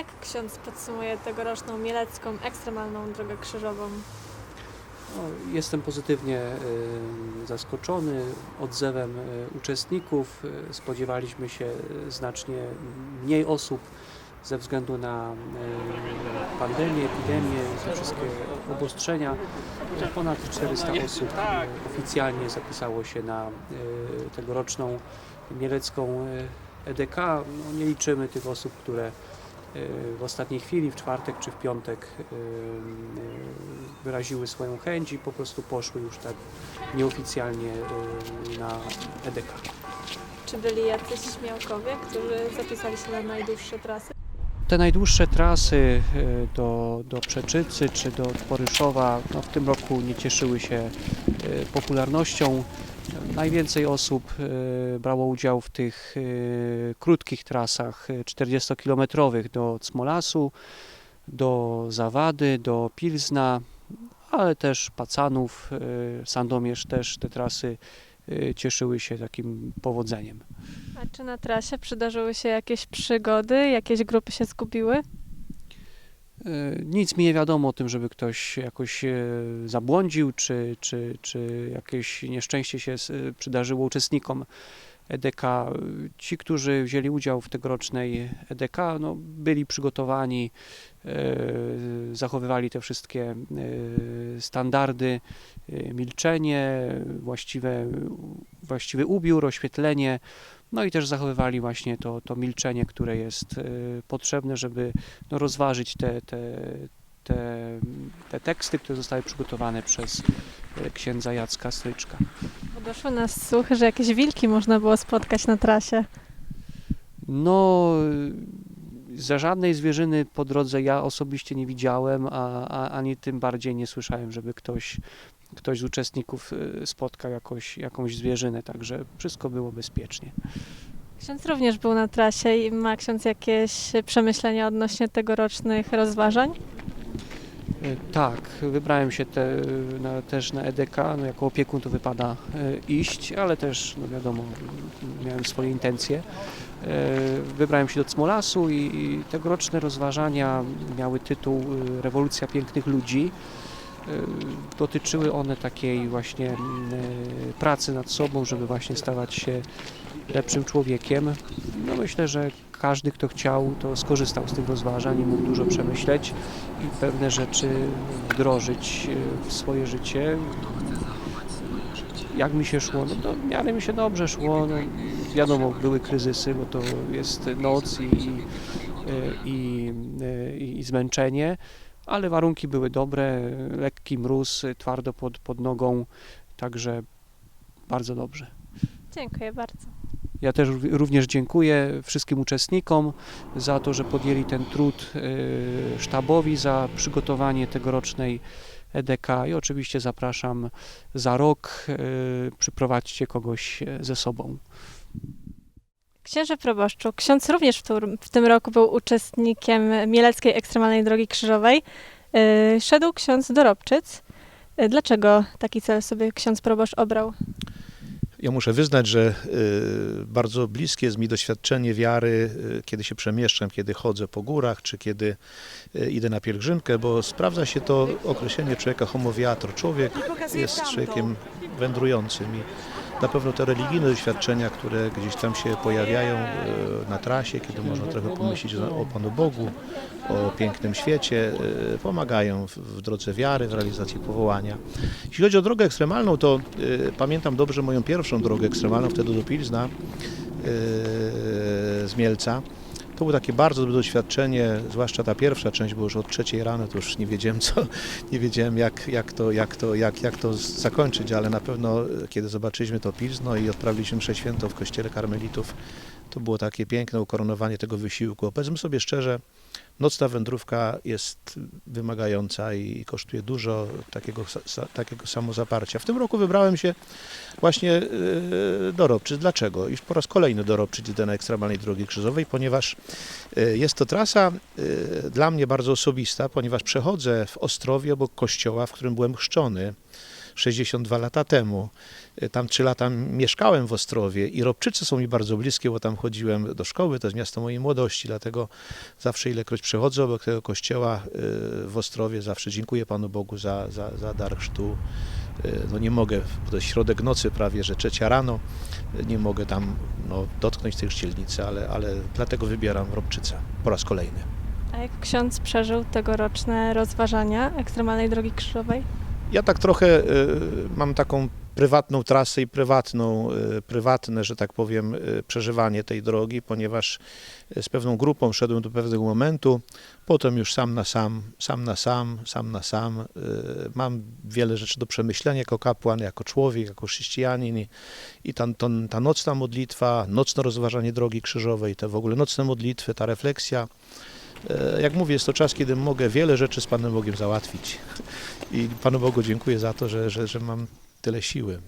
Jak ksiądz podsumuje tegoroczną mielecką ekstremalną drogę krzyżową? No, jestem pozytywnie y, zaskoczony odzewem y, uczestników. Y, Spodziewaliśmy się znacznie mniej osób ze względu na y, pandemię, epidemię, te wszystkie obostrzenia. Ponad 400 osób y, oficjalnie zapisało się na y, tegoroczną mielecką y, EDK. No, nie liczymy tych osób, które w ostatniej chwili, w czwartek czy w piątek y, y, wyraziły swoją chęć i po prostu poszły już tak nieoficjalnie y, na EDK. Czy byli jacyś śmiałkowie, którzy zapisali się na najdłuższe trasy? Te najdłuższe trasy y, do, do Przeczycy czy do Poryszowa no, w tym roku nie cieszyły się y, popularnością. Najwięcej osób y, brało udział w tych y, krótkich trasach y, 40-kilometrowych do Cmolasu, do Zawady, do Pilzna, ale też Pacanów, Sandomierz też te trasy cieszyły się takim powodzeniem. A czy na trasie przydarzyły się jakieś przygody, jakieś grupy się zgubiły? E, Nic mi nie wiadomo o tym, żeby ktoś jakoś e, zabłądził, czy, czy, czy jakieś nieszczęście się s- przydarzyło uczestnikom EDK. Ci, którzy wzięli udział w tegorocznej EDK, no, byli przygotowani, e, zachowywali te wszystkie e, standardy, e, milczenie, właściwe, właściwy ubiór, oświetlenie, no i też zachowywali właśnie to, to milczenie, które jest potrzebne, żeby no, rozważyć te, te, te, te teksty, które zostały przygotowane przez księdza Jacka Stryczka. Doszły nas słuchy, że jakieś wilki można było spotkać na trasie. No, za żadnej zwierzyny po drodze ja osobiście nie widziałem, a, a ani tym bardziej nie słyszałem, żeby ktoś, ktoś z uczestników e, spotkał jakoś, jakąś zwierzynę, także wszystko było bezpiecznie. Ksiądz również był na trasie i ma ksiądz jakieś przemyślenia odnośnie tegorocznych rozważań? E, Tak, wybrałem się te, na, też na EDK, no jako opiekun to wypada e, iść, ale też, no wiadomo, miałem swoje intencje. E, Wybrałem się do Cmolasu i, i tegoroczne rozważania miały tytuł Rewolucja pięknych ludzi. E, Dotyczyły one takiej właśnie mm, e, pracy nad sobą, żeby właśnie stawać się lepszym człowiekiem. No myślę, że każdy, kto chciał, to skorzystał z tych rozważań i mógł dużo przemyśleć i pewne rzeczy wdrożyć e, w swoje życie. Jak mi się szło? No to w miarę mi się dobrze szło. No, wiadomo, były kryzysy, bo to jest noc i, i, i, i zmęczenie, ale warunki były dobre, lekki mróz, twardo pod, pod nogą, także bardzo dobrze. Dziękuję bardzo. Ja też rów- również dziękuję wszystkim uczestnikom za to, że podjęli ten trud y, sztabowi za przygotowanie tegorocznej EDK i oczywiście zapraszam za rok. y, Przyprowadźcie kogoś e, ze sobą. Księże proboszczu, ksiądz również w, tur- w tym roku był uczestnikiem Mieleckiej Ekstremalnej Drogi Krzyżowej. Yy, Szedł ksiądz do Robczyc. Yy, Dlaczego taki cel sobie ksiądz proboszcz obrał? Ja muszę wyznać, że y, bardzo bliskie jest mi doświadczenie wiary, y, kiedy się przemieszczam, kiedy chodzę po górach, czy kiedy y, idę na pielgrzymkę, bo sprawdza się to określenie człowieka homo viator. Człowiek jest człowiekiem wędrującym i na pewno te religijne doświadczenia, które gdzieś tam się pojawiają y, na trasie, kiedy można trochę pomyśleć o Panu Bogu, o pięknym świecie, y, pomagają w, drodze wiary, w realizacji powołania. Jeśli chodzi o drogę ekstremalną, to y, pamiętam dobrze moją pierwszą drogę ekstremalną, wtedy do Pilzna z Mielca. To było takie bardzo dobre doświadczenie, zwłaszcza ta pierwsza część, bo już od trzeciej rano to już nie wiedziałem co, nie wiedziałem jak, jak, to, jak, to, jak, jak to zakończyć, ale na pewno kiedy zobaczyliśmy to Pilzno i odprawiliśmy mszę świętą w kościele karmelitów, to było takie piękne ukoronowanie tego wysiłku. Powiedzmy sobie szczerze, nocna wędrówka jest wymagająca i kosztuje dużo takiego, takiego samozaparcia. W tym roku wybrałem się właśnie yy, do Robczyc. Dlaczego? Już po raz kolejny do Robczyc idę na ekstremalnej drogi krzyżowej, ponieważ yy, jest to trasa yy, dla mnie bardzo osobista, ponieważ przechodzę w Ostrowie obok kościoła, w którym byłem chrzczony 62 lata temu. Yy, Tam trzy lata mieszkałem w Ostrowie i Robczyce są mi bardzo bliskie, bo tam chodziłem do szkoły, to jest miasto mojej młodości, dlatego zawsze ilekroć przechodzę obok tego kościoła yy, w Ostrowie, zawsze dziękuję Panu Bogu za, za, za dar chrztu. Yy, No nie mogę, to jest środek nocy prawie, że trzecia rano, nie mogę tam no, dotknąć tej chrzcielnicy, ale, ale dlatego wybieram Robczyca po raz kolejny. A jak ksiądz przeżył tegoroczne rozważania Ekstremalnej Drogi Krzyżowej? Ja tak trochę y, mam taką prywatną trasę i prywatną, y, prywatne, że tak powiem, y, przeżywanie tej drogi, ponieważ z pewną grupą szedłem do pewnego momentu, potem już sam na sam, sam na sam, sam na sam. Mam wiele rzeczy do przemyślenia jako kapłan, jako człowiek, jako chrześcijanin i, ta, ta, ta nocna modlitwa, nocne rozważanie drogi krzyżowej, te w ogóle nocne modlitwy, ta refleksja, Jak mówię, jest to czas, kiedy mogę wiele rzeczy z Panem Bogiem załatwić. I Panu Bogu dziękuję za to, że, że, że mam tyle siły.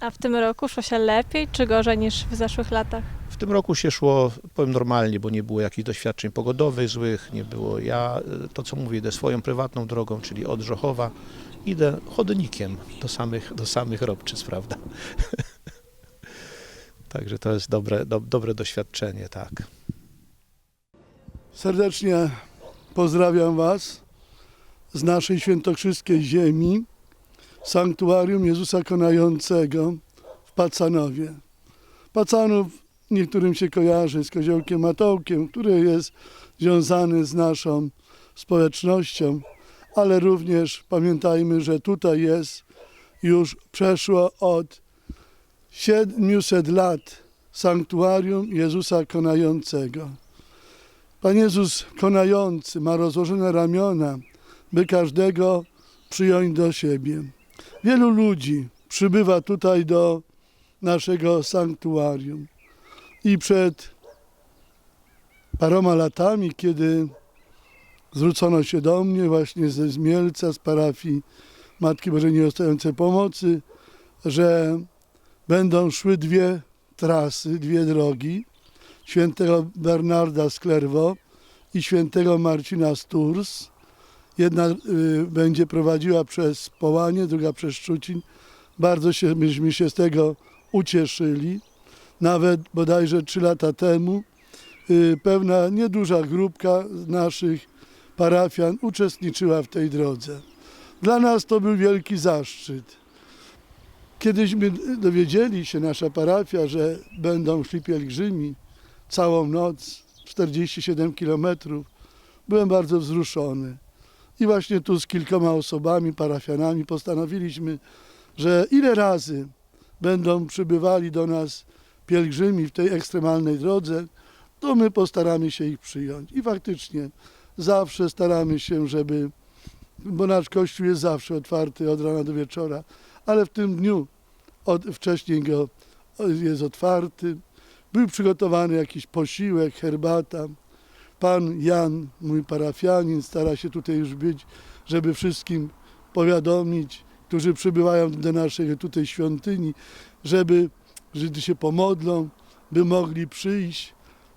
A w tym roku szło się lepiej czy gorzej niż w zeszłych latach? W tym roku się szło, powiem normalnie, bo nie było jakichś doświadczeń pogodowych złych, nie było. Ja e, to, co mówię, idę swoją prywatną drogą, czyli od Żochowa, idę chodnikiem do samych, do samych Robczyc, prawda? Także to jest dobre, do, dobre doświadczenie, tak. Serdecznie pozdrawiam Was z naszej świętokrzyskiej ziemi, sanktuarium Jezusa Konającego w Pacanowie. Pacanów niektórym się kojarzy z koziołkiem Matołkiem, który jest związany z naszą społecznością, ale również pamiętajmy, że tutaj jest już przeszło od 700 lat sanktuarium Jezusa Konającego. Pan Jezus konający ma rozłożone ramiona, by każdego przyjąć do siebie. Wielu ludzi przybywa tutaj do naszego sanktuarium. I przed paroma latami, kiedy zwrócono się do mnie właśnie ze Zmielca, z parafii Matki Bożej Nieostającej Pomocy, że będą szły dwie trasy, dwie drogi świętego Bernarda z Clairvaux i świętego Marcina z Tours Jedna y, będzie prowadziła przez Połanie, druga przez Szczucin. Bardzo się, myśmy się z tego ucieszyli. Nawet bodajże trzy lata temu y, pewna nieduża grupka naszych parafian uczestniczyła w tej drodze. Dla nas to był wielki zaszczyt. Kiedyśmy dowiedzieli się, nasza parafia, że będą szli pielgrzymi całą noc, 47 kilometrów, byłem bardzo wzruszony. I właśnie tu z kilkoma osobami, parafianami postanowiliśmy, że ile razy będą przybywali do nas pielgrzymi w tej ekstremalnej drodze, to my postaramy się ich przyjąć. I faktycznie zawsze staramy się, żeby, bo nasz kościół jest zawsze otwarty od rana do wieczora, ale w tym dniu od, wcześniej go jest otwarty. Był przygotowany jakiś posiłek, herbata. Pan Jan, mój parafianin, stara się tutaj już być, żeby wszystkim powiadomić, którzy przybywają do naszej tutaj świątyni, żeby Żydzi się pomodlą, by mogli przyjść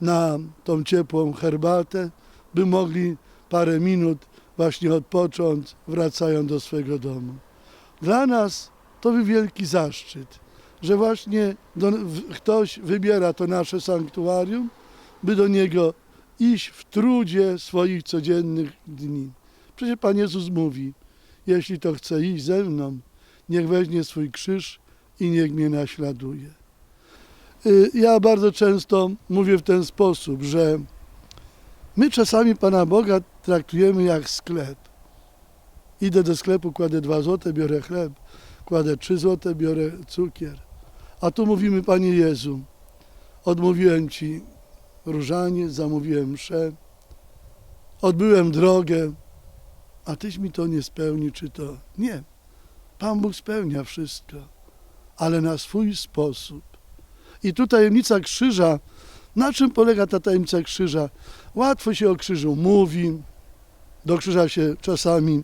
na tą ciepłą herbatę, by mogli parę minut właśnie odpocząć, wracają do swego domu. Dla nas to był wielki zaszczyt, że właśnie do, ktoś wybiera to nasze sanktuarium, by do niego iść w trudzie swoich codziennych dni. Przecież Pan Jezus mówi, jeśli to chce iść ze mną, niech weźmie swój krzyż i niech mnie naśladuje. Y, Ja bardzo często mówię w ten sposób, że my czasami Pana Boga traktujemy jak sklep. Idę do sklepu, kładę dwa złote, biorę chleb, kładę trzy złote, biorę cukier. A tu mówimy, Panie Jezu, odmówiłem Ci różaniec, zamówiłem mszę, odbyłem drogę, a Tyś mi to nie spełni, czy to... Nie. Pan Bóg spełnia wszystko, ale na swój sposób. I tu tajemnica krzyża, na czym polega ta tajemnica krzyża? Łatwo się o krzyżu mówi, do krzyża się czasami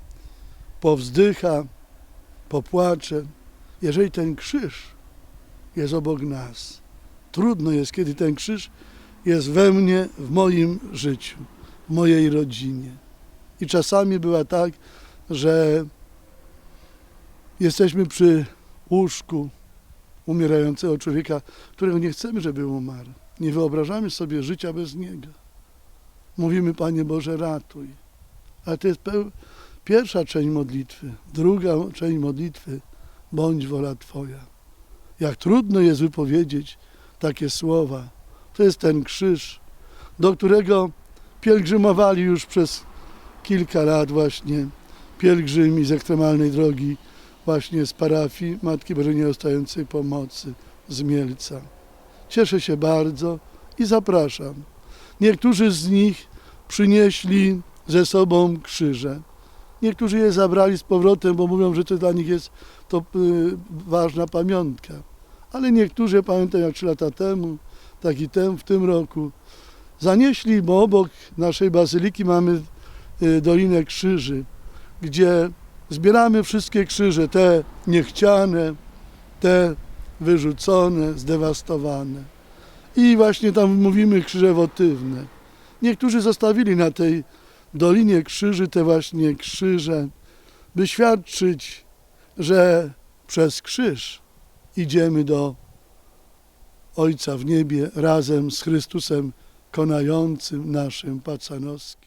powzdycha, popłacze. Jeżeli ten krzyż jest obok nas, trudno jest, kiedy ten krzyż jest we mnie, w moim życiu, w mojej rodzinie. I czasami bywa tak, że jesteśmy przy łóżku umierającego człowieka, którego nie chcemy, żeby umarł. Nie wyobrażamy sobie życia bez niego. Mówimy, Panie Boże, ratuj. Ale to jest pierwsza część modlitwy. Druga część modlitwy, bądź wola Twoja. Jak trudno jest wypowiedzieć takie słowa. To jest ten krzyż, do którego pielgrzymowali już przez kilka lat właśnie pielgrzymi z ekstremalnej drogi, właśnie z parafii Matki Bożej Nieostającej Pomocy z Mielca. Cieszę się bardzo i zapraszam. Niektórzy z nich przynieśli ze sobą krzyże. Niektórzy je zabrali z powrotem, bo mówią, że to dla nich jest to ważna pamiątka. Ale niektórzy, pamiętam jak trzy lata temu, tak i tem, w tym roku, zanieśli, bo obok naszej bazyliki mamy y, Dolinę Krzyży, gdzie zbieramy wszystkie krzyże, te niechciane, te wyrzucone, zdewastowane. I właśnie tam mówimy krzyże wotywne. Niektórzy zostawili na tej Dolinie Krzyży te właśnie krzyże, by świadczyć, że przez krzyż idziemy do Ojca w niebie razem z Chrystusem konającym naszym Pacanowskim.